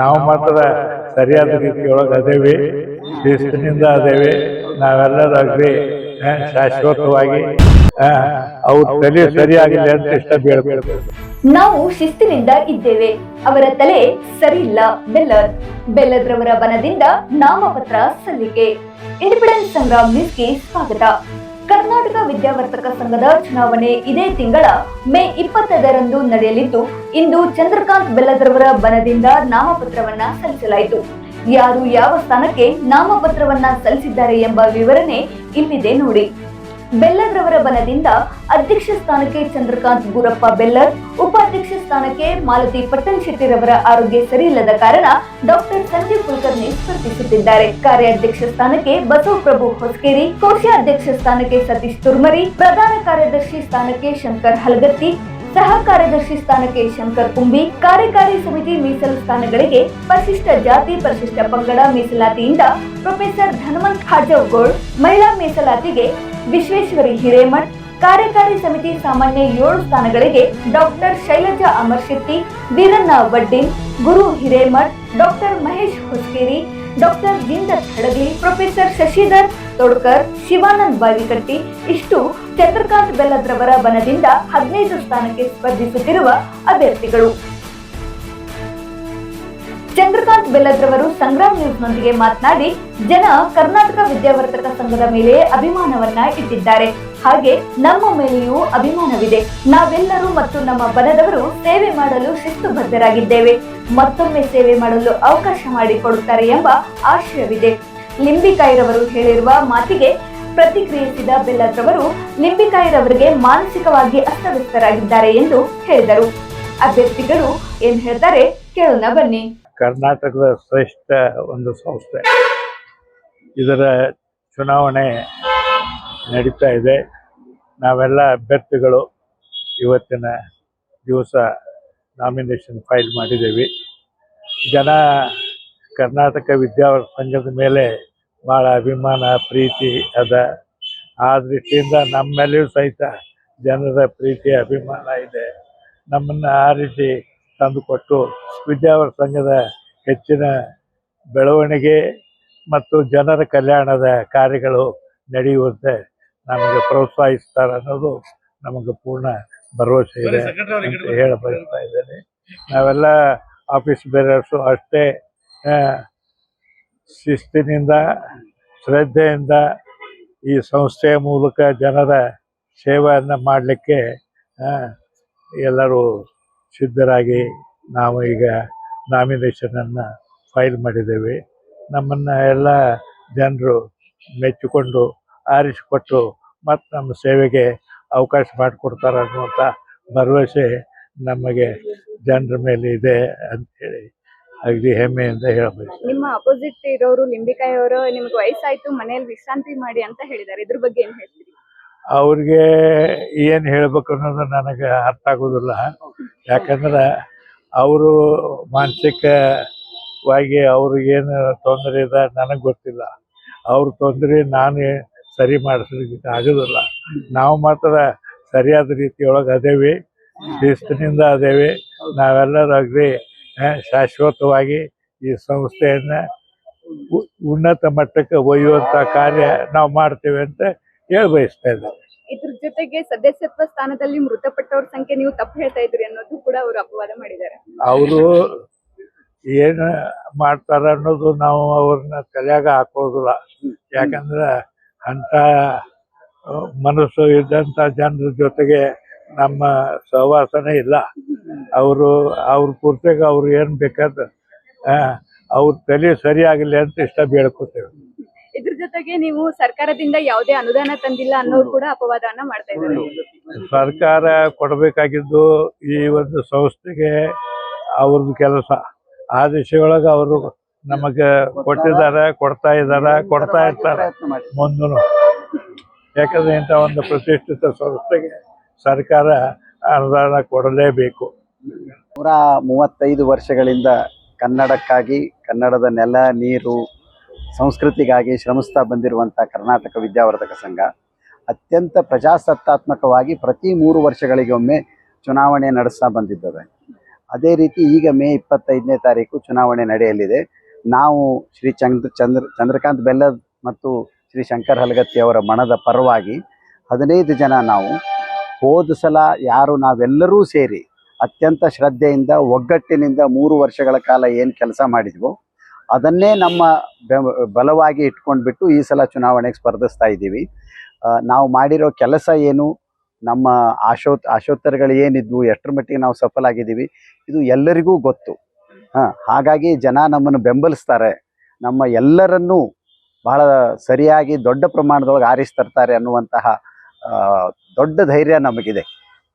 ನಾವು ಮಾತ್ರ ಸರಿಯಾದ ರೀತಿಯೊಳಗೆ ಅದೇವಿ ಶಿಸ್ತಿನಿಂದ ಅದೇವಿ, ನಾವೆಲ್ಲರೂ ಅಗ್ರಿ ಶಾಶ್ವತವಾಗಿ ಅವ್ರ ತಲೆ ಸರಿಯಾಗಿಲ್ಲ ಅಂತ ಇಷ್ಟ ಬೇಡಬೇಡ ನಾವು ಶಿಸ್ತಿನಿಂದ ಇದ್ದೇವೆ, ಅವರ ತಲೆ ಸರಿ ಇಲ್ಲ ಬೆಲ್ಲದ್ ಬೆಲ್ಲದ್ರವರ ಬನದಿಂದ ನಾಮಪತ್ರ ಸಲ್ಲಿಕೆ. ಇಂಡಿಪೆಂಡೆನ್ಸ್ ಸಂಗ್ರಾಮ್ ನ್ಯೂಸ್ಗೆ ಸ್ವಾಗತ. ಕರ್ನಾಟಕ ವಿದ್ಯಾವರ್ತಕ ಸಂಘದ ಚುನಾವಣೆ ಇದೇ ತಿಂಗಳ ಮೇ ಇಪ್ಪತ್ತೈದರಂದು ನಡೆಯಲಿದ್ದು, ಇಂದು ಚಂದ್ರಕಾಂತ್ ಬೆಲ್ಲದ್ರವರ ಬನದಿಂದ ನಾಮಪತ್ರವನ್ನ ಸಲ್ಲಿಸಲಾಯಿತು. ಯಾರು ಯಾವ ಸ್ಥಾನಕ್ಕೆ ನಾಮಪತ್ರವನ್ನ ಸಲ್ಲಿಸಿದ್ದಾರೆ ಎಂಬ ವಿವರಣೆ ಇಲ್ಲಿದೆ ನೋಡಿ. ಬೆಲ್ಲದ್ರವರ ಬಲದಿಂದ ಅಧ್ಯಕ್ಷ ಸ್ಥಾನಕ್ಕೆ ಚಂದ್ರಕಾಂತ್ ಗುರಪ್ಪ ಬೆಲ್ಲರ್, ಉಪಾಧ್ಯಕ್ಷ ಸ್ಥಾನಕ್ಕೆ ಮಾಲತಿ ಪಟ್ಟಣ್ ಶೆಟ್ಟಿರವರ ಆರೋಗ್ಯ ಸರಿಯಿಲ್ಲದ ಕಾರಣ ಡಾಕ್ಟರ್ ಸಂಜೀವ್ ಕುಲಕರ್ಣಿ ಸ್ಪರ್ಧಿಸುತ್ತಿದ್ದಾರೆ. ಕಾರ್ಯಾಧ್ಯಕ್ಷ ಸ್ಥಾನಕ್ಕೆ ಬಸವಪ್ರಭು ಹೊಸಕೇರಿ ಕೋಶಾಧ್ಯಕ್ಷ ಸ್ಥಾನಕ್ಕೆ ಸತೀಶ್ ತುರ್ಮರಿ, ಪ್ರಧಾನ ಕಾರ್ಯದರ್ಶಿ ಸ್ಥಾನಕ್ಕೆ ಶಂಕರ್ ಹಲಗತ್ತಿ, ಸಹ ಕಾರ್ಯದರ್ಶಿ ಸ್ಥಾನಕ್ಕೆ ಶಂಕರ್ ಕುಂಬಿ, ಕಾರ್ಯಕಾರಿ ಸಮಿತಿ ಮೀಸಲು ಸ್ಥಾನಗಳಿಗೆ ಪರಿಶಿಷ್ಟ ಜಾತಿ, ಪರಿಶಿಷ್ಟ ಪಂಗಡ ಮೀಸಲಾತಿಯಿಂದ ಪ್ರೊಫೆಸರ್ ಧನವಂತ್ ಹಾಜವ್ಗೋಳ್ ಮಹಿಳಾ ಮೀಸಲಾತಿಗೆ ವಿಶ್ವೇಶ್ವರಿ ಹಿರೇಮಠ್, ಕಾರ್ಯಕಾರಿ ಸಮಿತಿ ಸಾಮಾನ್ಯ ಏಳು ಸ್ಥಾನಗಳಿಗೆ doctor Shailaja Amarshetti Veeranna Vaddin Guru Hiremath, doctor Mahesh Hosakeri, doctor Jinder Hadagali, professor Shashidhar Todkar, Shivanand Bavikatti ಇಷ್ಟು ಚಂದ್ರಕಾಂತ್ ಬೆಲ್ಲದ್ರವರ ಬನದಿಂದ ಹದಿನೈದು ಸ್ಥಾನಕ್ಕೆ ಸ್ಪರ್ಧಿಸುತ್ತಿರುವ ಅಭ್ಯರ್ಥಿಗಳು. ಚಂದ್ರಕಾಂತ್ ಬೆಲ್ಲದ್ರವರು ಸಂಗ್ರಾಮ್ ನ್ಯೂಸ್ನೊಂದಿಗೆ ಮಾತನಾಡಿ, ಜನ ಕರ್ನಾಟಕ ವಿದ್ಯಾವರ್ಧಕ ಸಂಘದ ಮೇಲೆ ಅಭಿಮಾನವನ್ನ ಇಟ್ಟಿದ್ದಾರೆ. ಹಾಗೆ ನಮ್ಮ ಮೇಲೆಯೂ ಅಭಿಮಾನವಿದೆ. ನಾವೆಲ್ಲರೂ ಮತ್ತು ನಮ್ಮ ಬಲದವರು ಸೇವೆ ಮಾಡಲು ಶಿಸ್ತುಬದ್ಧರಾಗಿದ್ದೇವೆ. ಮತ್ತೊಮ್ಮೆ ಸೇವೆ ಮಾಡಲು ಅವಕಾಶ ಮಾಡಿಕೊಡುತ್ತಾರೆ ಎಂಬ ಆಶಯವಿದೆ. ಲಿಂಬಿಕಾಯಿರವರು ಹೇಳಿರುವ ಮಾತಿಗೆ ಪ್ರತಿಕ್ರಿಯಿಸಿದ ಬೆಲ್ಲದ್ರವರು, ಲಿಂಬಿಕಾಯಿರವರಿಗೆ ಮಾನಸಿಕವಾಗಿ ಅಸ್ತವ್ಯಸ್ತರಾಗಿದ್ದಾರೆ ಎಂದು ಹೇಳಿದರು. ಅಭ್ಯರ್ಥಿಗಳು ಏನ್ ಹೇಳ್ತಾರೆ? ಕೇಳೋಣ ಬನ್ನಿ. ಕರ್ನಾಟಕದ ಶ್ರೇಷ್ಠ ಒಂದು ಸಂಸ್ಥೆ. ಇದರ ಚುನಾವಣೆ ನಡೀತಾ ಇದೆ. ನಾವೆಲ್ಲ ಅಭ್ಯರ್ಥಿಗಳು ಇವತ್ತಿನ ದಿವಸ ನಾಮಿನೇಷನ್ ಫೈಲ್ ಮಾಡಿದ್ದೇವೆ. ಜನ ಕರ್ನಾಟಕ ವಿದ್ಯಾವರ್ಧ ಸಂಘದ ಮೇಲೆ ಭಾಳ ಅಭಿಮಾನ, ಪ್ರೀತಿ ಅದ. ಆ ದೃಷ್ಟಿಯಿಂದ ನಮ್ಮ ಸಹಿತ ಜನರ ಪ್ರೀತಿ ಅಭಿಮಾನ ಇದೆ. ನಮ್ಮನ್ನು ಆ ರೀತಿ ತಂದುಕೊಟ್ಟು ವಿದ್ಯಾವರ ಸಂಘದ ಹೆಚ್ಚಿನ ಬೆಳವಣಿಗೆ ಮತ್ತು ಜನರ ಕಲ್ಯಾಣದ ಕಾರ್ಯಗಳು ನಡೆಯುವಂತೆ ನಮಗೆ ಪ್ರೋತ್ಸಾಹಿಸ್ತಾರೆ ಅನ್ನೋದು ನಮಗೆ ಪೂರ್ಣ ಭರವಸೆ ಇದೆ ಅಂತ ಹೇಳ ಬಯಸ್ತಾ ಇದ್ದೇನೆ. ನಾವೆಲ್ಲ ಆಫೀಸ್ ಬೇರರ್ಸು ಅಷ್ಟೇ ಶಿಸ್ತಿನಿಂದ ಶ್ರದ್ಧೆಯಿಂದ ಈ ಸಂಸ್ಥೆಯ ಮೂಲಕ ಜನರ ಸೇವೆಯನ್ನು ಮಾಡಲಿಕ್ಕೆ ಎಲ್ಲರೂ ಸಿದ್ಧರಾಗಿ ನಾವು ಈಗ ನಾಮಿನೇಷನನ್ನು ಫೈಲ್ ಮಾಡಿದ್ದೇವೆ. ನಮ್ಮನ್ನು ಎಲ್ಲ ಜನರು ಮೆಚ್ಚಿಕೊಂಡು ಆರಿಸಿಕೊಟ್ಟು ಮತ್ತು ನಮ್ಮ ಸೇವೆಗೆ ಅವಕಾಶ ಮಾಡಿಕೊಡ್ತಾರೆ ಅನ್ನುವಂಥ ಭರವಸೆ ನಮಗೆ ಜನರ ಮೇಲೆ ಇದೆ ಅಂತ ಹೇಳಿ ಅಗದಿ ಹೆಮ್ಮೆಯಿಂದ ಹೇಳಬೇಕು ನಿಮ್ಮ ಅಪೋಸಿಟ್ ಇರೋರು ಲಿಂಬಿಕಾಯಿ ಅವರು ನಿಮ್ಗೆ ವಯಸ್ಸಾಯ್ತು ಮನೆಯಲ್ಲಿ ವಿಶ್ರಾಂತಿ ಮಾಡಿ ಅಂತ ಹೇಳಿದ್ದಾರೆ. ಇದ್ರ ಬಗ್ಗೆ ಏನು ಹೇಳ್ತೀರಿ? ಅವ್ರಿಗೆ ಏನು ಹೇಳ್ಬೇಕು ಅನ್ನೋದು ನನಗೆ ಅರ್ಥ ಆಗೋದಿಲ್ಲ. ಯಾಕಂದ್ರೆ ಅವರು ಮಾನಸಿಕವಾಗಿ ಅವ್ರಿಗೇನು ತೊಂದರೆ ಇದೆ ನನಗೆ ಗೊತ್ತಿಲ್ಲ. ಅವ್ರ ತೊಂದರೆ ನಾನು ಸರಿ ಮಾಡಿಸ್ಲಿಕ್ಕೆ ಆಗೋದಿಲ್ಲ. ನಾವು ಮಾತ್ರ ಸರಿಯಾದ ರೀತಿಯೊಳಗೆ ಅದೇವಿ, ಶಿಸ್ತಿನಿಂದ ಅದೇವಿ. ನಾವೆಲ್ಲರೂ ಅಗ್ರಿ ಶಾಶ್ವತವಾಗಿ ಈ ಸಂಸ್ಥೆಯನ್ನು ಉನ್ನತ ಮಟ್ಟಕ್ಕೆ ಒಯ್ಯುವಂಥ ಕಾರ್ಯ ನಾವು ಮಾಡ್ತೇವೆ ಅಂತ ಹೇಳಿ ಬಯಸ್ತಾ ಇದ್ದಾರೆ ಇದ್ರ ಜೊತೆಗೆ ಸದಸ್ಯತ್ವ ಸ್ಥಾನದಲ್ಲಿ ಮೃತಪಟ್ಟವ್ರ ಸಂಖ್ಯೆ ನೀವು ತಪ್ಪು ಹೇಳ್ತಾ ಇದ್ರಿ ಅನ್ನೋದು ಕೂಡ ಅವರು ಅಪವಾದ ಮಾಡಿದ್ದಾರೆ. ಅವರು ಏನು ಮಾಡ್ತಾರ ಅನ್ನೋದು ನಾವು ಅವ್ರನ್ನ ತಲೆಯಾಗ ಹಾಕೋದಿಲ್ಲ. ಯಾಕಂದ್ರೆ ಅಂತ ಮನಸ್ಸು ಇದ್ದಂತ ಜನರ ಜೊತೆಗೆ ನಮ್ಮ ಸಹವಾಸನೇ ಇಲ್ಲ. ಅವರು, ಅವ್ರ ಪೂರ್ತಿಗೆ ಅವ್ರು ಏನ್ ಬೇಕಾದ ಅವ್ರ ತಲೆ ಸರಿಯಾಗಲಿ ಅಂತ ಇಷ್ಟ ಬೇಡ್ಕೋತೇವೆ. ಇದ್ರ ಜೊತೆಗೆ ನೀವು ಸರ್ಕಾರದಿಂದ ಯಾವುದೇ ಅನುದಾನ ತಂದಿಲ್ಲ ಅನ್ನೋದು ಕೂಡ ಅಪವಾದವನ್ನ ಮಾಡ್ತಾ ಇದ್ದಾರೆ. ಸರ್ಕಾರ ಕೊಡಬೇಕಾಗಿದ್ದು ಈ ಒಂದು ಸಂಸ್ಥೆಗೆ ಅವ್ರದ್ದು ಕೆಲಸ. ಆ ದಿಶೆಯೊಳಗೆ ಅವರು ನಮಗೆ ಕೊಟ್ಟಿದ್ದಾರೆ ಕೊಡ್ತಾ ಇದ್ದಾರೆ ಕೊಡ್ತಾ ಇರ್ತಾರೆ ಮುಂದೂ ಯಾಕಂದ್ರೆ ಇಂಥ ಒಂದು ಪ್ರತಿಷ್ಠಿತ ಸಂಸ್ಥೆಗೆ ಸರ್ಕಾರ ಅನುದಾನ ಕೊಡಲೇಬೇಕು. ನೂರ ಮೂವತ್ತೈದು ವರ್ಷಗಳಿಂದ ಕನ್ನಡಕ್ಕಾಗಿ ಕನ್ನಡದ ನೆಲ ನೀರು ಸಂಸ್ಕೃತಿಗಾಗಿ ಶ್ರಮಿಸ್ತಾ ಬಂದಿರುವಂಥ ಕರ್ನಾಟಕ ವಿದ್ಯಾವರ್ಧಕ ಸಂಘ ಅತ್ಯಂತ ಪ್ರಜಾಸತ್ತಾತ್ಮಕವಾಗಿ ಪ್ರತಿ ಮೂರು ವರ್ಷಗಳಿಗೊಮ್ಮೆ ಚುನಾವಣೆ ನಡೆಸ್ತಾ ಬಂದಿದ್ದದೆ. ಅದೇ ರೀತಿ ಈಗ ಮೇ ಇಪ್ಪತ್ತೈದನೇ ತಾರೀಕು ಚುನಾವಣೆ ನಡೆಯಲಿದೆ. ನಾವು ಶ್ರೀ ಚಂದ್ರ ಚಂದ್ರ, ಚಂದ್ರಕಾಂತ್ ಬೆಲ್ಲದ್ ಮತ್ತು ಶ್ರೀ ಶಂಕರ್ ಹಲಗತ್ತಿ ಅವರ ಮನದ ಪರವಾಗಿ ಹದಿನೈದು ಜನ ನಾವು ಹೋದ ಸಲ ಯಾರು ನಾವೆಲ್ಲರೂ ಸೇರಿ ಅತ್ಯಂತ ಶ್ರದ್ಧೆಯಿಂದ, ಒಗ್ಗಟ್ಟಿನಿಂದ ಮೂರು ವರ್ಷಗಳ ಕಾಲ ಏನು ಕೆಲಸ ಮಾಡಿದ್ವೋ ಅದನ್ನೇ ನಮ್ಮ ಬಲವಾಗಿ ಇಟ್ಕೊಂಡ್ಬಿಟ್ಟು ಈ ಸಲ ಚುನಾವಣೆಗೆ ಸ್ಪರ್ಧಿಸ್ತಾ ಇದ್ದೀವಿ. ನಾವು ಮಾಡಿರೋ ಕೆಲಸ ಏನು? ನಮ್ಮ ಆಶೋತ್, ಆಶೋತ್ತರಗಳು ಏನಿದ್ವು? ಎಷ್ಟರ ಮಟ್ಟಿಗೆ ನಾವು ಸಫಲ ಆಗಿದ್ದೀವಿ ಇದು ಎಲ್ಲರಿಗೂ ಗೊತ್ತು. ಹಾಂ, ಹಾಗಾಗಿ ಜನ ನಮ್ಮನ್ನು ಬೆಂಬಲಿಸ್ತಾರೆ. ನಮ್ಮ ಎಲ್ಲರನ್ನೂ ಬಹಳ ಸರಿಯಾಗಿ ದೊಡ್ಡ ಪ್ರಮಾಣದೊಳಗೆ ಆರಿಸ್ತರ್ತಾರೆ ಅನ್ನುವಂತಹ ದೊಡ್ಡ ಧೈರ್ಯ ನಮಗಿದೆ.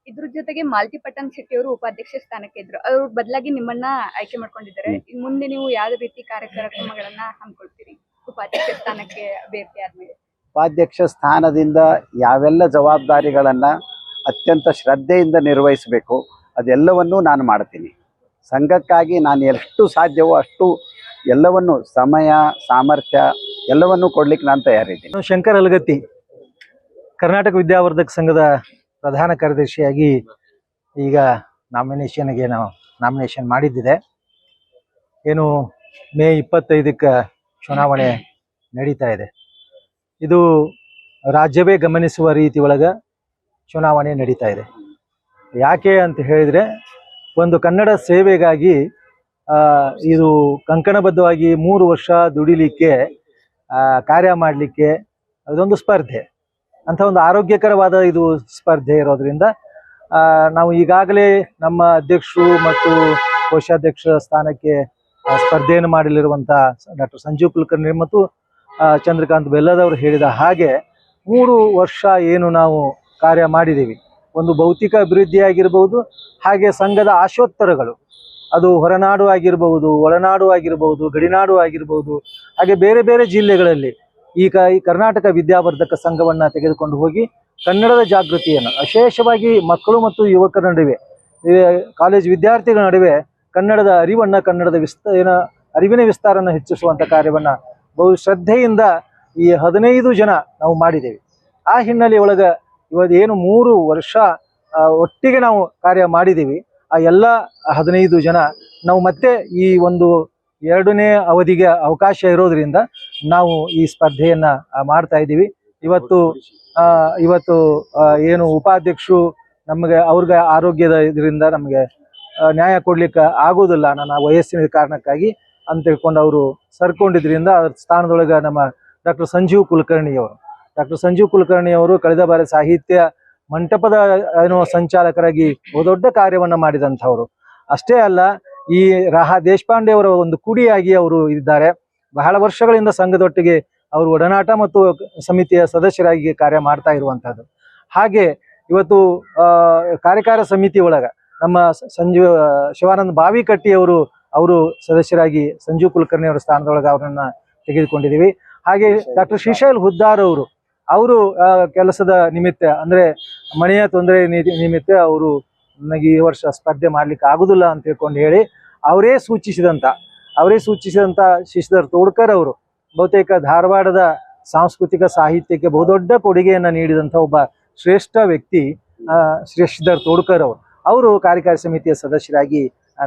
ಇದ್ರ ಜೊತೆಗೆ ಮಾಲ್ತಿ ಪಟ್ಟಣ ಶೆಟ್ಟಿ ಅವರು ಉಪಾಧ್ಯಕ್ಷ ಸ್ಥಾನಕ್ಕೆ ಇದ್ರು. ಅವ್ರ ಬದಲಾಗಿ ನಿಮ್ಮನ್ನ ಆಯ್ಕೆ ಮಾಡ್ಕೊಂಡಿದ್ದಾರೆ. ಇನ್ ಮುಂದೆ ನೀವು ಯಾವ ರೀತಿ ಕಾರ್ಯಕ್ರಮಗಳನ್ನ ಹಮ್ಮಿಕೊಳ್ತೀರಿ? ಉಪಾಧ್ಯಕ್ಷ ಸ್ಥಾನಕ್ಕೆ ಅಭ್ಯರ್ಥಿ ಆದ್ಮೇಲೆ. ಉಪಾಧ್ಯಕ್ಷ ಸ್ಥಾನದಿಂದ ಯಾವೆಲ್ಲ ಜವಾಬ್ದಾರಿಗಳನ್ನ ಅತ್ಯಂತ ಶ್ರದ್ಧೆಯಿಂದ ನಿರ್ವಹಿಸಬೇಕು ಅದೆಲ್ಲವನ್ನೂ ನಾನು ಮಾಡ್ತೀನಿ. ಸಂಘಕ್ಕಾಗಿ ನಾನು ಎಷ್ಟು ಸಾಧ್ಯವೋ ಅಷ್ಟು ಎಲ್ಲವನ್ನು ಸಮಯ ಸಾಮರ್ಥ್ಯ ಎಲ್ಲವನ್ನೂ ಕೊಡ್ಲಿಕ್ಕೆ ನಾನು ತಯಾರಿದ್ದೀನಿ. ಶಂಕರ್ ಅಲಗತ್ತಿ ಕರ್ನಾಟಕ ವಿದ್ಯಾವರ್ಧಕ ಸಂಘದ ಪ್ರಧಾನ ಕಾರ್ಯದರ್ಶಿಯಾಗಿ ಈಗ ನಾಮಿನೇಷನ್ಗೆ ನಾವು ನಾಮಿನೇಷನ್ ಮಾಡಿದ್ದಿದೆ. ಏನು ಮೇ ಇಪ್ಪತ್ತೈದಕ್ಕೆ ಚುನಾವಣೆ ನಡೀತಾ ಇದೆ. ಇದು ರಾಜ್ಯವೇ ಗಮನಿಸುವ ರೀತಿ ಒಳಗೆ ಚುನಾವಣೆ ನಡೀತಾ ಇದೆ. ಯಾಕೆ ಅಂತ ಹೇಳಿದರೆ ಒಂದು ಕನ್ನಡ ಸೇವೆಗಾಗಿ ಇದು ಕಂಕಣಬದ್ಧವಾಗಿ ಮೂರು ವರ್ಷ ದುಡಿಲಿಕ್ಕೆ ಕಾರ್ಯ ಮಾಡಲಿಕ್ಕೆ ಅದೊಂದು ಸ್ಪರ್ಧೆ. ಅಂತ ಒಂದು ಆರೋಗ್ಯಕರವಾದ ಇದು ಸ್ಪರ್ಧೆ ಇರೋದ್ರಿಂದ ನಾವು ಈಗಾಗಲೇ ನಮ್ಮ ಅಧ್ಯಕ್ಷರು ಮತ್ತು ಕೋಶಾಧ್ಯಕ್ಷ ಸ್ಥಾನಕ್ಕೆ ಸ್ಪರ್ಧೆಯನ್ನು ಮಾಡಲಿರುವಂಥ ಡಾಕ್ಟರ್ ಸಂಜೀವ್ ಕುಲಕರ್ಣಿ ಮತ್ತು ಚಂದ್ರಕಾಂತ್ ಬೆಲ್ಲದವರು ಹೇಳಿದ ಹಾಗೆ ಮೂರು ವರ್ಷ ಏನು ನಾವು ಕಾರ್ಯ ಮಾಡಿದ್ದೀವಿ ಒಂದು ಭೌತಿಕ ಅಭಿವೃದ್ಧಿ ಆಗಿರ್ಬೋದು ಹಾಗೆ ಸಂಘದ ಆಶೋತ್ತರಗಳು. ಅದು ಹೊರನಾಡು ಆಗಿರಬಹುದು ಒಳನಾಡು ಆಗಿರಬಹುದು ಗಡಿನಾಡು ಆಗಿರಬಹುದು ಹಾಗೆ ಬೇರೆ ಬೇರೆ ಜಿಲ್ಲೆಗಳಲ್ಲಿ ಈಗ ಈ ಕರ್ನಾಟಕ ವಿದ್ಯಾವರ್ಧಕ ಸಂಘವನ್ನ ತೆಗೆದುಕೊಂಡು ಹೋಗಿ ಕನ್ನಡದ ಜಾಗೃತಿಯನ್ನು, ವಿಶೇಷವಾಗಿ ಮಕ್ಕಳು ಮತ್ತು ಯುವಕರ ನಡುವೆ ಕಾಲೇಜ್ ವಿದ್ಯಾರ್ಥಿಗಳ ನಡುವೆ ಕನ್ನಡದ ಅರಿವನ್ನ, ಕನ್ನಡದ ವಿಸ್ತ, ಏನ ಅರಿವಿನ ವಿಸ್ತಾರನ ಹೆಚ್ಚಿಸುವಂತ ಕಾರ್ಯವನ್ನ ಬಹು ಶ್ರದ್ಧೆಯಿಂದ ಈ ಹದಿನೈದು ಜನ ನಾವು ಮಾಡಿದ್ದೇವೆ. ಆ ಹಿನ್ನೆಲೆ ಒಳಗ ಇವತ್ತು ಏನು ಮೂರು ವರ್ಷ ಒಟ್ಟಿಗೆ ನಾವು ಕಾರ್ಯ ಮಾಡಿದ್ದೀವಿ. ಆ ಎಲ್ಲ ಹದಿನೈದು ಜನ ನಾವು ಮತ್ತೆ ಈ ಒಂದು ಎರಡನೇ ಅವಧಿಗೆ ಅವಕಾಶ ಇರೋದ್ರಿಂದ ನಾವು ಈ ಸ್ಪರ್ಧೆಯನ್ನ ಮಾಡ್ತಾ ಇದ್ದೀವಿ. ಇವತ್ತು ಇವತ್ತು ಏನು ಉಪಾಧ್ಯಕ್ಷರು ನಮಗೆ, ಅವ್ರಿಗೆ ಆರೋಗ್ಯದ ಇದರಿಂದ ನಮಗೆ ನ್ಯಾಯ ಕೊಡ್ಲಿಕ್ಕೆ ಆಗೋದಿಲ್ಲ ನನ್ನ ವಯಸ್ಸಿನ ಕಾರಣಕ್ಕಾಗಿ ಅಂತ ತಿಳ್ಕೊಂಡು ಅವರು ಸರ್ಕೊಂಡಿದ್ರಿಂದ ಅದ್ರ ಸ್ಥಾನದೊಳಗೆ ನಮ್ಮ ಡಾಕ್ಟರ್ ಸಂಜೀವ್ ಕುಲಕರ್ಣಿ ಅವರು. ಡಾಕ್ಟರ್ ಸಂಜೀವ್ ಕುಲಕರ್ಣಿ ಅವರು ಕಳೆದ ಬಾರಿ ಸಾಹಿತ್ಯ ಮಂಟಪದ, ಏನೋ ಸಂಚಾಲಕರಾಗಿ ದೊಡ್ಡ ಕಾರ್ಯವನ್ನ ಮಾಡಿದಂಥವ್ರು. ಅಷ್ಟೇ ಅಲ್ಲ ಈ ರಾಹ ದೇಶಪಾಂಡೆ ಅವರ ಒಂದು ಕುಡಿಯಾಗಿ ಅವರು ಇದ್ದಾರೆ. ಬಹಳ ವರ್ಷಗಳಿಂದ ಸಂಘದೊಟ್ಟಿಗೆ ಅವರು ಒಡನಾಟ ಮತ್ತು ಸಮಿತಿಯ ಸದಸ್ಯರಾಗಿ ಕಾರ್ಯ ಮಾಡ್ತಾ ಇರುವಂತಹದ್ದು. ಹಾಗೆ ಇವತ್ತು ಕಾರ್ಯಕಾರ ಸಮಿತಿ ಒಳಗ ನಮ್ಮ ಸಂಜೀವ ಶಿವಾನಂದ ಬಾವಿಕಟ್ಟಿ ಅವರು ಅವರು ಸದಸ್ಯರಾಗಿ ಸಂಜೀವ್ ಕುಲಕರ್ಣಿ ಅವರ ಸ್ಥಾನದೊಳಗೆ ಅವರನ್ನ ತೆಗೆದುಕೊಂಡಿದ್ದೀವಿ. ಹಾಗೆ ಡಾಕ್ಟರ್ ಶ್ರೀಶೈಲ್ ಹುದ್ದಾರ್ ಅವರು ಅವರು ಕೆಲಸದ ನಿಮಿತ್ತ, ಅಂದ್ರೆ ಮನೆಯ ತೊಂದರೆ ನಿಮಿತ್ತ ಅವರು ನನಗೆ ಈ ವರ್ಷ ಸ್ಪರ್ಧೆ ಮಾಡ್ಲಿಕ್ಕೆ ಆಗುದಿಲ್ಲ ಅಂತ ತಿಳ್ಕೊಂಡು ಹೇಳಿ ಅವರೇ ಸೂಚಿಸಿದಂತ ಅವರೇ ಸೂಚಿಸಿದಂತ ಶಶಿಧರ್ ತೋಡ್ಕರ್ ಅವರು ಬಹುತೇಕ ಧಾರವಾಡದ ಸಾಂಸ್ಕೃತಿಕ ಸಾಹಿತ್ಯಕ್ಕೆ ಬಹುದೊಡ್ಡ ಕೊಡುಗೆಯನ್ನ ನೀಡಿದಂಥ ಒಬ್ಬ ಶ್ರೇಷ್ಠ ವ್ಯಕ್ತಿ ಶಶಿಧರ್ ತೋಡ್ಕರ್ ಅವರು. ಅವರು ಕಾರ್ಯಕಾರಿ ಸಮಿತಿಯ ಸದಸ್ಯರಾಗಿ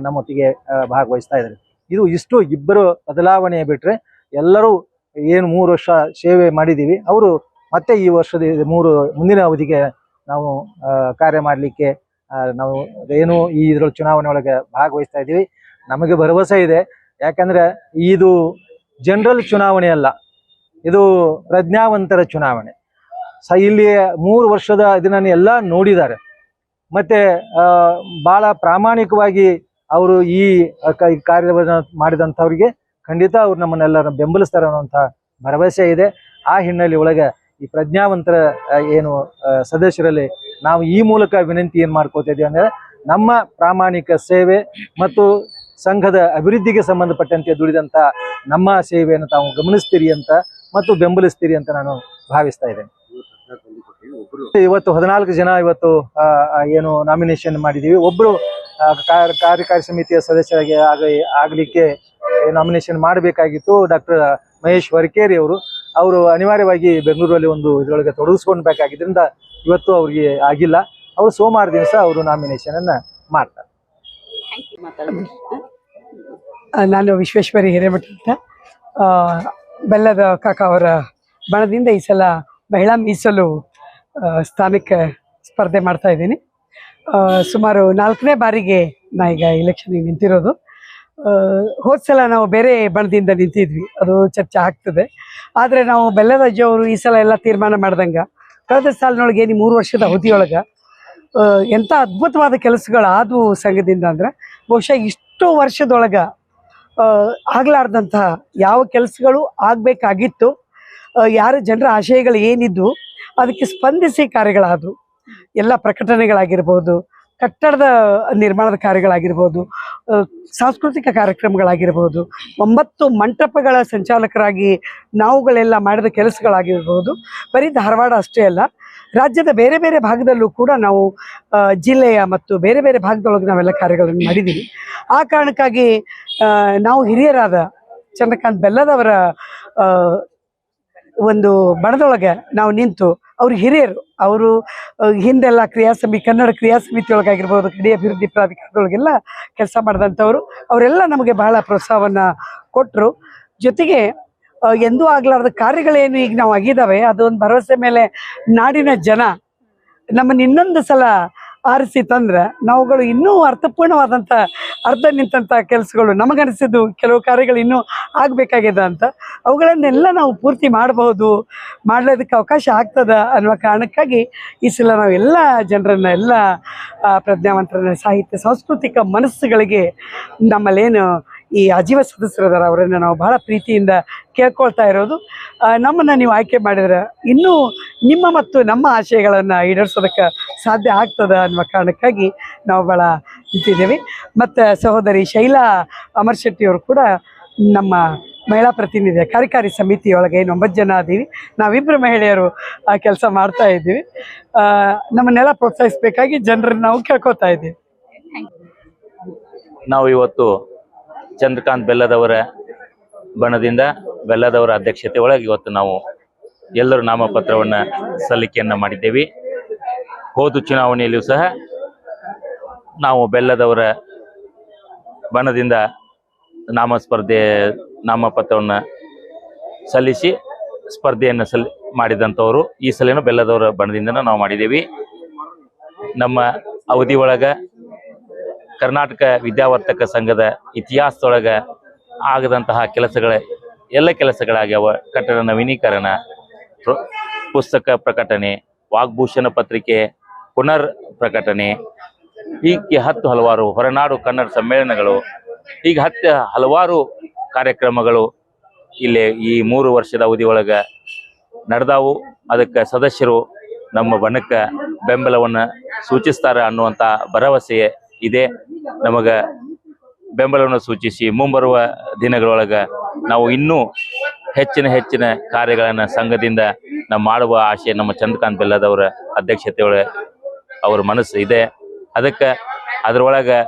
ನಮ್ಮೊಟ್ಟಿಗೆ ಭಾಗವಹಿಸ್ತಾ ಇದ್ದಾರೆ. ಇದು ಇಷ್ಟು ಇಬ್ಬರು ಬದಲಾವಣೆ ಬಿಟ್ರೆ ಎಲ್ಲರೂ ಏನು ಮೂರು ವರ್ಷ ಸೇವೆ ಮಾಡಿದ್ದೀವಿ. ಅವರು ಮತ್ತೆ ಈ ವರ್ಷದ, ಮೂರು, ಮುಂದಿನ ಅವಧಿಗೆ ನಾವು ಕಾರ್ಯ ಮಾಡಲಿಕ್ಕೆ ನಾವು ಏನು ಈ ಇದ್ರಲ್ಲಿ ಚುನಾವಣೆ ಒಳಗೆ ಭಾಗವಹಿಸ್ತಾ ಇದ್ದೀವಿ. ನಮಗೆ ಭರವಸೆ ಇದೆ. ಯಾಕಂದ್ರೆ ಇದು ಜನರಲ್ ಚುನಾವಣೆ ಅಲ್ಲ. ಇದು ಪ್ರಜ್ಞಾವಂತರ ಚುನಾವಣೆ. ಸ ಇಲ್ಲಿ ಮೂರು ವರ್ಷದ ಇದನ್ನ ಎಲ್ಲ ನೋಡಿದ್ದಾರೆ. ಮತ್ತೆ ಬಹಳ ಪ್ರಾಮಾಣಿಕವಾಗಿ ಅವರು ಈ ಕಾರ್ಯವನ್ನು ಮಾಡಿದಂಥವ್ರಿಗೆ ಖಂಡಿತ ಅವ್ರು ನಮ್ಮನ್ನೆಲ್ಲ ಬೆಂಬಲಿಸ್ತಾರೆ ಅನ್ನುವಂಥ ಭರವಸೆ ಇದೆ. ಆ ಹಿನ್ನೆಲೆ ಒಳಗೆ ಈ ಪ್ರಜ್ಞಾವಂತರ ಏನು ಸದಸ್ಯರಲ್ಲಿ ನಾವು ಈ ಮೂಲಕ ವಿನಂತಿ ಏನ್ ಮಾಡ್ಕೋತಾ ಇದೀವಿ ಅಂದ್ರೆ ನಮ್ಮ ಪ್ರಾಮಾಣಿಕ ಸೇವೆ ಮತ್ತು ಸಂಘದ ಅಭಿವೃದ್ಧಿಗೆ ಸಂಬಂಧಪಟ್ಟಂತೆ ದುಡಿದಂತ ನಮ್ಮ ಸೇವೆಯನ್ನು ತಾವು ಗಮನಿಸ್ತೀರಿ ಅಂತ ಮತ್ತು ಬೆಂಬಲಿಸ್ತೀರಿ ಅಂತ ನಾನು ಭಾವಿಸ್ತಾ ಇದ್ದೇನೆ. ಇವತ್ತು ಹದಿನಾಲ್ಕು ಜನ ಇವತ್ತು ಏನು ನಾಮಿನೇಷನ್ ಆ, ಕಾರ್ಯ- ಕಾರ್ಯಕಾರಿ ಸಮಿತಿಯ ಸದಸ್ಯರಾಗಿ ಆಗ್ಲಿಕ್ಕೆ ನಾಮಿನೇಷನ್ ಮಾಡಬೇಕಾಗಿತ್ತು. ಡಾಕ್ಟರ್ ಮಹೇಶ್ ವರ್ಕೇರಿ ಅವರು ಅವರು ಅನಿವಾರ್ಯವಾಗಿ ಬೆಂಗಳೂರಲ್ಲಿ ಒಂದು ಇದರೊಳಗೆ ತೊಡಗಿಸ್ಕೊಳ್ಬೇಕಾಗಿದ್ದರಿಂದ ಇವತ್ತು ಅವ್ರಿಗೆ ಆಗಿಲ್ಲ. ಅವರು ಸೋಮವಾರ ದಿವಸ ಅವರು ನಾಮಿನೇಷನ್ ಅನ್ನ ಮಾಡ್ತಾರೆ. ನಾನು ವಿಶ್ವೇಶ್ವರಿ ಹಿರೇಮಠ ಅಂತ. ಬೆಲ್ಲದ ಕಾಕ ಅವರ ಬಣದಿಂದ ಈ ಸಲ ಮಹಿಳಾ ಮೀಸಲು ಸ್ಥಾನಕ್ಕೆ ಸ್ಪರ್ಧೆ ಮಾಡ್ತಾ ಇದ್ದೀನಿ. ಸುಮಾರು ನಾಲ್ಕನೇ ಬಾರಿಗೆ ನಾ ಈಗ ಇಲೆಕ್ಷನ್ಗೆ ನಿಂತಿರೋದು. ಆ, ಹೋದ್ ಸಲ ನಾವು ಬೇರೆ ಬಣದಿಂದ ನಿಂತಿದ್ವಿ. ಅದು ಚರ್ಚೆ ಆಗ್ತದೆ. ಆದರೆ ನಾವು ಬೆಲ್ಲದ ಅವರು ಈ ಸಲ ಎಲ್ಲ ತೀರ್ಮಾನ ಮಾಡ್ದಂಗೆ ಕಳೆದ ಸಾಲಿನೊಳಗೆ ಏನು ಮೂರು ವರ್ಷದ ಅವಧಿಯೊಳಗೆ ಎಂಥ ಅದ್ಭುತವಾದ ಕೆಲಸಗಳು ಆದವು ಸಂಘದಿಂದ ಅಂದರೆ ಬಹುಶಃ ಇಷ್ಟು ವರ್ಷದೊಳಗೆ ಆಗಲಾರ್ದಂತಹ ಯಾವ ಕೆಲಸಗಳು ಆಗಬೇಕಾಗಿತ್ತು ಯಾರ ಜನರ ಆಶಯಗಳು ಏನಿದ್ದು ಅದಕ್ಕೆ ಸ್ಪಂದಿಸಿ ಕಾರ್ಯಗಳಾದವು. ಎಲ್ಲ ಪ್ರಕಟಣೆಗಳಾಗಿರ್ಬೋದು ಕಟ್ಟಡದ ನಿರ್ಮಾಣದ ಕಾರ್ಯಗಳಾಗಿರ್ಬೋದು ಸಾಂಸ್ಕೃತಿಕ ಕಾರ್ಯಕ್ರಮಗಳಾಗಿರ್ಬೋದು, ಒಂಬತ್ತು ಮಂಟಪಗಳ ಸಂಚಾಲಕರಾಗಿ ನಾವುಗಳೆಲ್ಲ ಮಾಡಿದ ಕೆಲಸಗಳಾಗಿರ್ಬೋದು, ಬರೀ ಧಾರವಾಡ ಅಷ್ಟೇ ಅಲ್ಲ, ರಾಜ್ಯದ ಬೇರೆ ಬೇರೆ ಭಾಗದಲ್ಲೂ ಕೂಡ ನಾವು ಜಿಲ್ಲೆಯ ಮತ್ತು ಬೇರೆ ಬೇರೆ ಭಾಗದೊಳಗೆ ನಾವೆಲ್ಲ ಕಾರ್ಯಗಳನ್ನು ಮಾಡಿದ್ದೀವಿ. ಆ ಕಾರಣಕ್ಕಾಗಿ ನಾವು ಹಿರಿಯರಾದ ಚಂದ್ರಕಾಂತ್ ಬೆಲ್ಲದವರ ಒಂದು ಬಣದೊಳಗೆ ನಾವು ನಿಂತು, ಅವ್ರ ಹಿರಿಯರು. ಅವರು ಹಿಂದೆಲ್ಲ ಕ್ರಿಯಾ ಸಮಿತಿ ಕನ್ನಡ ಕ್ರಿಯಾ ಸಮಿತಿಯೊಳಗಾಗಿರ್ಬೋದು ಕಡಿ ಅಭಿವೃದ್ಧಿ ಪ್ರಾಧಿಕಾರದೊಳಗೆಲ್ಲ ಕೆಲಸ ಮಾಡಿದಂಥವ್ರು. ಅವರೆಲ್ಲ ನಮಗೆ ಬಹಳ ಪ್ರೋತ್ಸಾಹವನ್ನು ಕೊಟ್ಟರು ಜೊತೆಗೆ ಎಂದೂ ಆಗಲಾರ್ದ ಕಾರ್ಯಗಳೇನು ಈಗ ನಾವು ಆಗಿದ್ದಾವೆ ಅದೊಂದು ಭರವಸೆ ಮೇಲೆ ನಾಡಿನ ಜನ ನಮ್ಮನ್ನು ಇನ್ನೊಂದು ಸಲ ಆರಿಸಿ ತಂದ್ರೆ, ನಾವುಗಳು ಇನ್ನೂ ಅರ್ಥಪೂರ್ಣವಾದಂಥ ಅರ್ಧ ನಿಂತಂಥ ಕೆಲಸಗಳು ನಮಗನಿಸಿದ್ದು ಕೆಲವು ಕಾರ್ಯಗಳು ಇನ್ನೂ ಆಗಬೇಕಾಗಿದೆ ಅಂತ. ಅವುಗಳನ್ನೆಲ್ಲ ನಾವು ಪೂರ್ತಿ ಮಾಡಬಹುದು, ಮಾಡಲೋದಕ್ಕೆ ಅವಕಾಶ ಆಗ್ತದ ಅನ್ನುವ ಕಾರಣಕ್ಕಾಗಿ ಈ ಸಲ ನಾವು ಎಲ್ಲ ಜನರನ್ನ, ಎಲ್ಲ ಪ್ರಜ್ಞಾವಂತರನ್ನ, ಸಾಹಿತ್ಯ, ಸಾಂಸ್ಕೃತಿಕ ಮನಸ್ಸುಗಳಿಗೆ ನಮ್ಮಲ್ಲೇನು ಈ ಅಜೀವ ಸದಸ್ಯರದಾರ ಅವರನ್ನು ನಾವು ಬಹಳ ಪ್ರೀತಿಯಿಂದ ಕೇಳ್ಕೊಳ್ತಾ ಇರೋದು. ನಮ್ಮನ್ನು ನೀವು ಆಯ್ಕೆ ಮಾಡಿದ್ರೆ ಇನ್ನೂ ನಿಮ್ಮ ಮತ್ತು ನಮ್ಮ ಆಶಯಗಳನ್ನು ಈಡೇರಿಸೋದಕ್ಕೆ ಸಾಧ್ಯ ಆಗ್ತದ ಅನ್ನುವ ಕಾರಣಕ್ಕಾಗಿ ನಾವು ಭಾಳ ನಿಂತಿದ್ದೇವೆ. ಮತ್ತು ಸಹೋದರಿ ಶೈಲಾ ಅಮರ್ ಶೆಟ್ಟಿಯವರು ಕೂಡ ನಮ್ಮ ಮಹಿಳಾ ಪ್ರತಿನಿಧಿ ಕಾರ್ಯಕಾರಿ ಸಮಿತಿಯೊಳಗೆ ಏನು ಒಂಬತ್ತು ಜನ ಅದೀವಿ ನಾವಿಬ್ಬರು ಮಹಿಳೆಯರು ಆ ಕೆಲಸ ಮಾಡ್ತಾ ಇದ್ದೀವಿ. ನಮ್ಮನ್ನೆಲ್ಲ ಪ್ರೋತ್ಸಾಹಿಸಬೇಕಾಗಿ ಜನರನ್ನು ನಾವು ಕೇಳ್ಕೊತಾ ಇದ್ದೀವಿ. ನಾವು ಇವತ್ತು ಚಂದ್ರಕಾಂತ್ ಬೆಲ್ಲದವರ ಬಣದಿಂದ ಬೆಲ್ಲದವರ ಅಧ್ಯಕ್ಷತೆ ಒಳಗೆ ಇವತ್ತು ನಾವು ಎಲ್ಲರೂ ನಾಮಪತ್ರವನ್ನು ಸಲ್ಲಿಕೆಯನ್ನು ಮಾಡಿದ್ದೇವೆ. ಹೋದ ಚುನಾವಣೆಯಲ್ಲಿಯೂ ಸಹ ನಾವು ಬೆಲ್ಲದವರ ಬಣದಿಂದ ನಾಮ ಸ್ಪರ್ಧೆ ನಾಮಪತ್ರವನ್ನು ಸಲ್ಲಿಸಿ ಸ್ಪರ್ಧೆಯನ್ನು ಸಲ್, ಮಾಡಿದಂಥವರು. ಈ ಸಲನೂ ಬೆಲ್ಲದವರ ಬಣದಿಂದ ನಾವು ಮಾಡಿದ್ದೇವೆ. ನಮ್ಮ ಅವಧಿ ಒಳಗೆ ಕರ್ನಾಟಕ ವಿದ್ಯಾವರ್ತಕ ಸಂಘದ ಇತಿಹಾಸದೊಳಗೆ ಆಗದಂತಹ ಕೆಲಸಗಳ, ಎಲ್ಲ ಕೆಲಸಗಳಾಗ್ಯಾವ. ಕಟ್ಟಡ ನವೀನೀಕರಣ ಪುಸ್ತಕ ಪ್ರಕಟಣೆ, ವಾಗ್ಭೂಷಣ ಪತ್ರಿಕೆ, ಪುನರ್ ಪ್ರಕಟಣೆ, ಹೀಗೆ ಹತ್ತು ಹಲವಾರು ಹೊರನಾಡು ಕನ್ನಡ ಸಮ್ಮೇಳನಗಳು ಈಗ ಹತ್ತು ಹಲವಾರು ಕಾರ್ಯಕ್ರಮಗಳು ಇಲ್ಲಿ ಈ ಮೂರು ವರ್ಷದ ಅವಧಿ ನಡೆದಾವು. ಅದಕ್ಕೆ ಸದಸ್ಯರು ನಮ್ಮ ಬಣಕ್ಕೆ ಬೆಂಬಲವನ್ನು ಸೂಚಿಸ್ತಾರೆ ಅನ್ನುವಂಥ ಭರವಸೆ ಇದೆ. ನಮಗ ಬೆಂಬಲವನ್ನು ಸೂಚಿಸಿ ಮುಂಬರುವ ದಿನಗಳೊಳಗೆ ನಾವು ಇನ್ನೂ ಹೆಚ್ಚಿನ ಹೆಚ್ಚಿನ ಕಾರ್ಯಗಳನ್ನು ಸಂಘದಿಂದ ನಾವು ಮಾಡುವ ಆಶೆ ನಮ್ಮ ಚಂದ್ರಕಾಂತ್ ಬೆಲ್ಲದವರ ಅಧ್ಯಕ್ಷತೆಯೊಳಗೆ ಅವ್ರ ಮನಸ್ಸು ಇದೆ. ಅದಕ್ಕೆ ಅದರೊಳಗೆ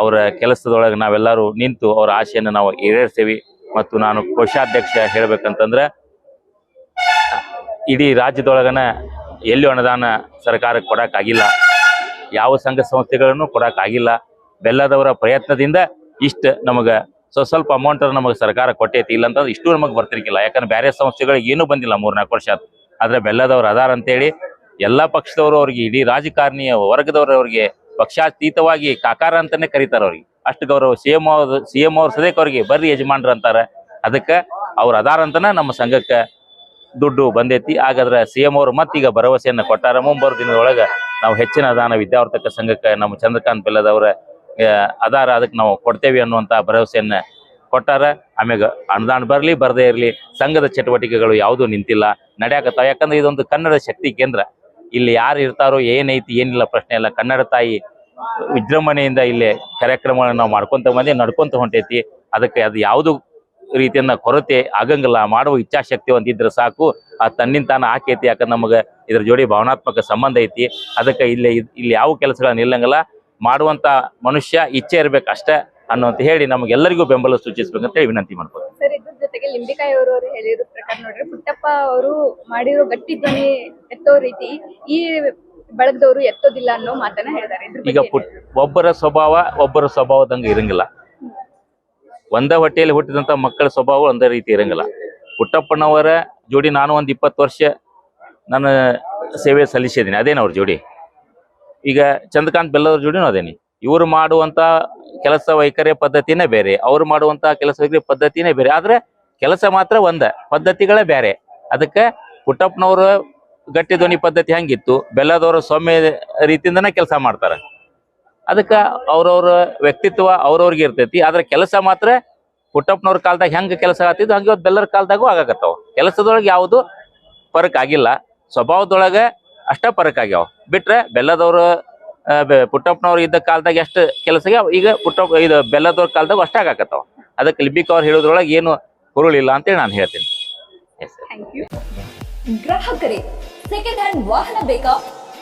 ಅವರ ಕೆಲಸದೊಳಗೆ ನಾವೆಲ್ಲರೂ ನಿಂತು ಅವರ ಆಶೆಯನ್ನು ನಾವು ಈಡೇರಿಸ್ತೀವಿ. ಮತ್ತು ನಾನು ಕೋಶಾಧ್ಯಕ್ಷ ಹೇಳ್ಬೇಕಂತಂದ್ರೆ ಇಡೀ ರಾಜ್ಯದೊಳಗನ ಎಲ್ಲಿ ಅನುದಾನ ಸರ್ಕಾರಕ್ಕೆ ಕೊಡಕ್ಕಾಗಿಲ್ಲ. ಯಾವ ಸಂಘ ಸಂಸ್ಥೆಗಳನ್ನು ಕೊಡೋಕ್ಕಾಗಿಲ್ಲ. ಬೆಲ್ಲದವರ ಪ್ರಯತ್ನದಿಂದ ಇಷ್ಟು ನಮಗೆ ಸೊ ಸ್ವಲ್ಪ ಅಮೌಂಟ್ ನಮಗೆ ಸರ್ಕಾರ ಕೊಟ್ಟೈತಿ, ಇಲ್ಲ ಅಂತಂದ್ರೆ ಇಷ್ಟು ನಮಗೆ ಬರ್ತಿರ್ಕಿಲ್ಲ. ಯಾಕಂದ್ರೆ ಬೇರೆ ಸಂಸ್ಥೆಗಳಿಗೆ ಏನು ಬಂದಿಲ್ಲ ಮೂರ್ನಾಲ್ಕು ವರ್ಷ ಆದರೆ ಬೆಲ್ಲದವರು ಅದಾರ ಅಂತೇಳಿ ಎಲ್ಲಾ ಪಕ್ಷದವರು ಅವ್ರಿಗೆ ಇಡೀ ರಾಜಕಾರಣಿಯ ವರ್ಗದವರು ಅವ್ರಿಗೆ ಪಕ್ಷಾತೀತವಾಗಿ ಕಾಕಾರ ಅಂತಾನೆ ಕರೀತಾರೆ ಅವ್ರಿಗೆ. ಅಷ್ಟು ಗೌರವ ಸಿ ಎಂ ಅವ್ರ ಸಿ ಎಂ ಅವ್ರ ಸದೇಕ್ ಅವ್ರಿಗೆ ಬರ್ರಿ ಯಜಮಾನ್ರು ಅಂತಾರೆ. ಅದಕ್ಕೆ ಅವ್ರು ಅದಾರ ಅಂತನ ನಮ್ಮ ಸಂಘಕ್ಕೆ ದುಡ್ಡು ಬಂದೈತಿ. ಹಾಗಾದ್ರೆ ಸಿ ಎಂ ಅವರು ಮತ್ತೀಗ ಭರವಸೆಯನ್ನು ಕೊಟ್ಟಾರ ಮುಂಬರು ದಿನದೊಳಗ ನಾವು ಹೆಚ್ಚಿನ ದಾನ ವಿದ್ಯಾವರ್ತಕ ಸಂಘಕ್ಕೆ ನಮ್ಮ ಚಂದ್ರಕಾಂತ್ ಬೆಲ್ಲದವರ ಆಧಾರ ಅದಕ್ಕೆ ನಾವು ಕೊಡ್ತೇವೆ ಅನ್ನುವಂತ ಭರವಸೆಯನ್ನ ಕೊಟ್ಟಾರ. ಆಮ್ಯಾಗ ಅನುದಾನ ಬರಲಿ, ಬರದೇ ಇರಲಿ, ಸಂಘದ ಚಟುವಟಿಕೆಗಳು ಯಾವುದೂ ನಿಂತಿಲ್ಲ, ನಡೆಯಾಕತ್ತಾವ. ಯಾಕಂದ್ರೆ ಇದೊಂದು ಕನ್ನಡ ಶಕ್ತಿ ಕೇಂದ್ರ. ಇಲ್ಲಿ ಯಾರು ಇರ್ತಾರೋ, ಏನೈತಿ, ಏನಿಲ್ಲ ಪ್ರಶ್ನೆ ಇಲ್ಲ. ಕನ್ನಡ ತಾಯಿ ವಿಜೃಂಭಣೆಯಿಂದ ಇಲ್ಲಿ ಕಾರ್ಯಕ್ರಮಗಳನ್ನು ನಾವು ಮಾಡ್ಕೊಂತ ಬಂದು, ನಡ್ಕೊಂತ ಹೊಂಟೈತಿ. ಅದಕ್ಕೆ ಅದು ಯಾವುದು ರೀತಿಯನ್ನ ಕೊರತೆ ಆಗಂಗಿಲ್ಲ ಮಾಡುವ ಇಚ್ಛಾಶಕ್ತಿ ಒಂದಿದ್ರೆ ಸಾಕು. ಆ ತನ್ನಿಂದ ತಾನು ಆಕೈತಿ ಯಾಕಂದ್ರೆ ನಮಗೆ ಇದ್ರ ಜೋಡಿ ಭಾವನಾತ್ಮಕ ಸಂಬಂಧ ಐತಿ. ಅದಕ್ಕೆ ಇಲ್ಲಿ ಇಲ್ಲಿ ಯಾವ ಕೆಲಸಗಳನ್ನ ನಿಲ್ಲಂಗಿಲ್ಲ. ಮಾಡುವಂತ ಮನುಷ್ಯ ಇಚ್ಛೆ ಇರ್ಬೇಕು ಅಷ್ಟೇ ಅನ್ನೋಂತ ಹೇಳಿ ನಮಗೆಲ್ಲರಿಗೂ ಬೆಂಬಲ ಸೂಚಿಸಬೇಕಂತ ಹೇಳಿ ವಿನಂತಿ ಮಾಡ್ಬೋದು ಸರ್ ಇದ್ರ ಜೊತೆಗೆ ಲಿಂಬಿಕಾಯಿ ಅವರು ಹೇಳಿರೋ ಪ್ರಕಾರ ನೋಡ್ರಿ ಪುಟ್ಟಪ್ಪ ಅವರು ಮಾಡಿರೋ ಗಟ್ಟಿ ಧ್ವನಿ ಎತ್ತೋ ರೀತಿ ಈ ಬಳಗದವರು ಎತ್ತೋದಿಲ್ಲ ಅನ್ನೋ ಮಾತನ್ನ ಹೇಳಿದ್ದಾರೆ. ಈಗ ಪುಟ್ ಒಬ್ಬರ ಸ್ವಭಾವ ಒಬ್ಬರ ಸ್ವಭಾವದಂಗೆ ಇರಂಗಿಲ್ಲ. ಒಂದೇ ಹೊಟ್ಟೆಯಲ್ಲಿ ಹುಟ್ಟಿದಂತ ಮಕ್ಕಳ ಸ್ವಭಾವ ಒಂದೇ ರೀತಿ ಇರಂಗಿಲ್ಲ. ಪುಟ್ಟಪ್ಪನವರ ಜೋಡಿ ನಾನು ಒಂದು ಇಪ್ಪತ್ತು ವರ್ಷ ನಾನು ಸೇವೆ ಸಲ್ಲಿಸಿದ್ದೀನಿ. ಅದೇನು ಅವ್ರ ಜೋಡಿ? ಈಗ ಚಂದ್ರಕಾಂತ್ ಬೆಲ್ಲದವ್ರ ಜೋಡಿನೂ ಅದೇನಿ. ಇವರು ಮಾಡುವಂತ ಕೆಲಸ ವೈಖರಿ ಪದ್ಧತಿನೇ ಬೇರೆ. ಅವ್ರು ಮಾಡುವಂತ ಕೆಲಸ ವೈಖರಿ ಪದ್ಧತಿನೇ ಬೇರೆ. ಆದ್ರೆ ಕೆಲಸ ಮಾತ್ರ ಒಂದ. ಪದ್ಧತಿಗಳೇ ಬೇರೆ. ಅದಕ್ಕೆ ಪುಟ್ಟಪ್ಪನವರು ಗಟ್ಟಿ ಧ್ವನಿ ಪದ್ಧತಿ ಹೆಂಗಿತ್ತು. ಬೆಲ್ಲದವರು ಸೌಮ್ಯ ರೀತಿಯಿಂದನೇ ಕೆಲಸ ಮಾಡ್ತಾರೆ. ಅದಕ್ಕೆ ಅವ್ರವ್ರ ವ್ಯಕ್ತಿತ್ವ ಅವ್ರವ್ರಿಗೆ ಇರ್ತೈತಿ. ಆದ್ರೆ ಕೆಲಸ ಮಾತ್ರ ಪುಟ್ಟಪ್ಪನವ್ರ ಕಾಲದಾಗ ಹೆಂಗೆ ಕೆಲಸ ಆಗ್ತಿದ್ದು ಹಂಗೆ ಇವತ್ತು ಬೆಲ್ಲರ ಕಾಲದಾಗೂ ಆಗಾಕತ್ತಾವ. ಕೆಲಸದೊಳಗೆ ಯಾವುದು ಫರಕ್ ಆಗಿಲ್ಲ. ಸ್ವಭಾವದೊಳಗೆ ಅಷ್ಟ ಫರಕ್ ಆಗ್ಯಾವ. ಬಿಟ್ರೆ ಬೆಲ್ಲದವ್ರು ಪುಟ್ಟಪ್ಪನವ್ರು ಇದ್ದ ಕಾಲದಾಗ ಎಷ್ಟು ಕೆಲಸ ಈಗ ಪುಟ್ಟಪ್ಪ, ಇದು ಬೆಲ್ಲದವ್ರ ಕಾಲದಾಗ ಅಷ್ಟ ಆಗಾಕತ್ತಾವ. ಅದಕ್ಕೆ ಲಿಬಿಕ್ ಅವ್ರು ಹೇಳೋದ್ರೊಳಗೆ ಏನು ಹುರುಳಿಲ್ಲ ಅಂತೇಳಿ ನಾನು ಹೇಳ್ತೀನಿ. ಗ್ರಾಹಕರೇ, ಸೆಕೆಂಡ್ ಹ್ಯಾಂಡ್ ವಾಹನ ಬೇಕಾ?